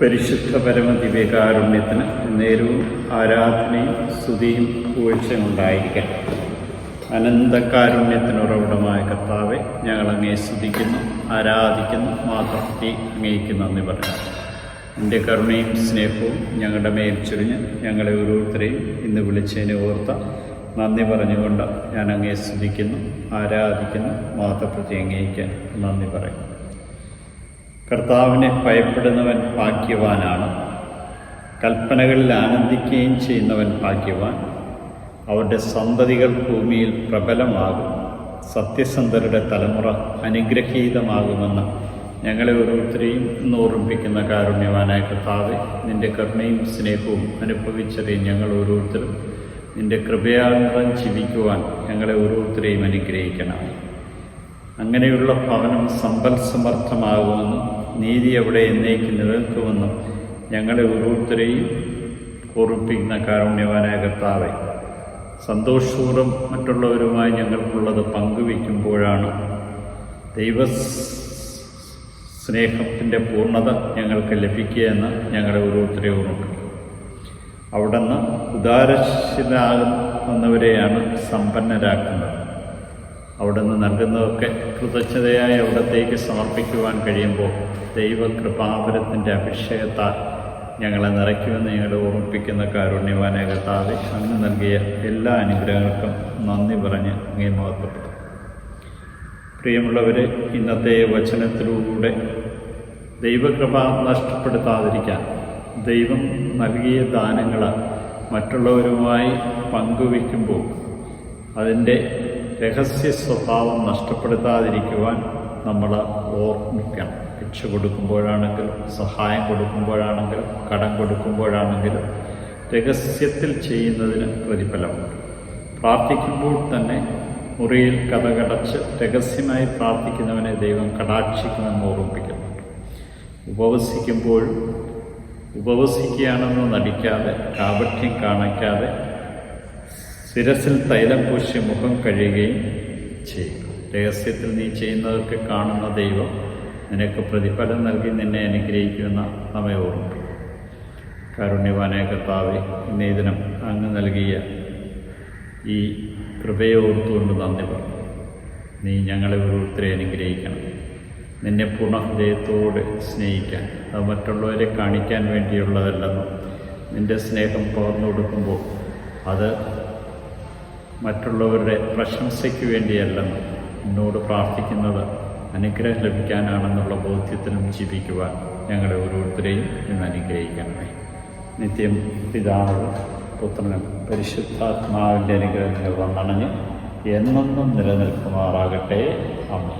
പരിശുദ്ധ പരമദിവ്യകാരുണ്യത്തിന് നേരവും ആരാധനയും സ്തുതിയും പൂഴ്ചയും ഉണ്ടായിരിക്കട്ടെ. അനന്തകാരുണ്യത്തിന് ഉറവിടമായ കർത്താവെ ഞങ്ങൾ അങ്ങേ സ്തുതിക്കുന്നു ആരാധിക്കുന്നു മാതൃപ്തി അംഗീകരിക്കുന്നു എന്ന് പറയുന്നു എന്റെ കരുണയും സ്നേഹവും ഞങ്ങളുടെ മേൽ ചൊരിഞ്ഞ് ഞങ്ങളെ ഓരോരുത്തരെയും ഇന്ന് വിളിച്ചതിനെ ഓർത്ത നന്ദി പറഞ്ഞുകൊണ്ട് ഞാൻ അങ്ങേ സ്തുതിക്കുന്നു ആരാധിക്കുന്നു മാതൃപ്രതി അംഗീകരിക്കാൻ നന്ദി പറയുന്നു കർത്താവിനെ ഭയപ്പെടുന്നവൻ ഭാഗ്യവാനാണ്. കൽപ്പനകളിൽ ആനന്ദിക്കുകയും ചെയ്യുന്നവൻ ഭാഗ്യവാൻ. അവരുടെ സന്തതികൾ ഭൂമിയിൽ പ്രബലമാകും. സത്യസന്ധരുടെ തലമുറ അനുഗ്രഹീതമാകുമെന്ന് ഞങ്ങളെ ഓരോരുത്തരെയും ഇന്ന് ഓർമ്മിപ്പിക്കുന്ന കാരുണ്യവാനായ കർത്താവെ നിന്റെ കരുണയും സ്നേഹവും അനുഭവിച്ചറിയും ഞങ്ങൾ ഓരോരുത്തരും. നിന്റെ കൃപയാന്തരം ജീവിക്കുവാൻ ഞങ്ങളെ ഓരോരുത്തരെയും അനുഗ്രഹിക്കണം അങ്ങനെയുള്ള ഭവനം സമ്പൽ സമർത്ഥമാകുമെന്നും നീതി അവിടെ എന്നേക്ക് നിലനിൽക്കുമെന്നും ഞങ്ങളെ ഓരോരുത്തരെയും ഓർമ്മിപ്പിക്കുന്ന കാരുണ്യവാനായ കർത്താവെ സന്തോഷപൂർവം മറ്റുള്ളവരുമായി ഞങ്ങൾക്കുള്ളത് പങ്കുവയ്ക്കുമ്പോഴാണ് ദൈവ സ്നേഹത്തിന്റെ പൂർണത ഞങ്ങൾക്ക് ലഭിക്കുകയെന്ന് ഞങ്ങളെ ഓരോരുത്തരെ ഓർമ്മിപ്പിക്കും. അവിടുന്ന് ഉദാരശിതാകുന്നവരെയാണ് സമ്പന്നരാക്കുന്നത്. അവിടുന്ന് നൽകുന്നതൊക്കെ കൃതജ്ഞതയായി അവിടത്തേക്ക് സമർപ്പിക്കുവാൻ കഴിയുമ്പോൾ ദൈവകൃപാപരത്തിന്റെ അഭിഷേകത്താൽ ഞങ്ങളെ നിറയ്ക്കുമെന്ന് ഞങ്ങളെ ഓർമ്മിപ്പിക്കുന്ന കാരുണ്യവാനായ കർത്താവെ അങ്ങ് നൽകിയ എല്ലാ അനുഗ്രഹങ്ങൾക്കും നന്ദി പറഞ്ഞ് അങ്ങേ മഹത്വപ്പെടും പ്രിയമുള്ളവരെ ഇന്നത്തെ വചനത്തിലൂടെ ദൈവകൃപ നഷ്ടപ്പെടുത്താതിരിക്കാൻ ദൈവം നൽകിയ ദാനങ്ങൾ മറ്റുള്ളവരുമായി പങ്കുവയ്ക്കുമ്പോൾ അതിന്റെ രഹസ്യ സ്വഭാവം നഷ്ടപ്പെടുത്താതിരിക്കുവാൻ നമ്മൾ ഓർമ്മിക്കണം. ഭിക്ഷ കൊടുക്കുമ്പോഴാണെങ്കിലും സഹായം കൊടുക്കുമ്പോഴാണെങ്കിലും കടം കൊടുക്കുമ്പോഴാണെങ്കിലും രഹസ്യത്തിൽ ചെയ്യുന്നതിന് പ്രതിഫലമുണ്ട്. പ്രാർത്ഥിക്കുമ്പോൾ തന്നെ മുറിയിൽ കഥകടച്ച് രഹസ്യമായി പ്രാർത്ഥിക്കുന്നവനെ ദൈവം കടാക്ഷിക്കുമെന്ന് ഓർമ്മിപ്പിക്കുന്നുണ്ട് ഉപവസിക്കുമ്പോൾ ഉപവസിക്കുകയാണെന്ന് നടിക്കാതെ കാപഠ്യം കാണിക്കാതെ ശിരസിൽ തൈലം പൂശി മുഖം കഴിയുകയും ചെയ്യും. രഹസ്യത്തിൽ നീ ചെയ്യുന്നതൊക്കെ കാണുന്ന ദൈവം നിനക്ക് പ്രതിഫലം നൽകി നിന്നെ അനുഗ്രഹിക്കുന്ന നമ്മെ ഓർമ്മിക്കും കാരുണ്യവാനായ കർത്താവെ ഇന്നേ ദിനം അങ്ങ് നൽകിയ ഈ കൃപയെ ഓർത്തുകൊണ്ട് നന്ദി പറഞ്ഞു. നീ ഞങ്ങളെ ഓരോരുത്തരെ അനുഗ്രഹിക്കണം. നിന്നെ പൂർണ സ്നേഹിക്കാൻ അത് മറ്റുള്ളവരെ കാണിക്കാൻ വേണ്ടിയുള്ളതല്ലെന്നും നിന്റെ സ്നേഹം പകർന്നു കൊടുക്കുമ്പോൾ അത് മറ്റുള്ളവരുടെ പ്രശംസയ്ക്ക് വേണ്ടിയല്ല എന്നോട് പ്രാർത്ഥിക്കുന്നത്. അനുഗ്രഹം ലഭിക്കാനാണെന്നുള്ള ബോധ്യത്തിലും ജീവിക്കുവാൻ ഞങ്ങളെ ഓരോരുത്തരെയും ഇന്ന് അനുഗ്രഹിക്കണമേ. നിത്യം പിതാവ് പുത്രനും പരിശുദ്ധാത്മാവിന്റെ അനുഗ്രഹങ്ങൾ വന്നണഞ്ഞ് എന്നെന്നും നിലനിൽക്കുമാറാകട്ടെ. അമ്മ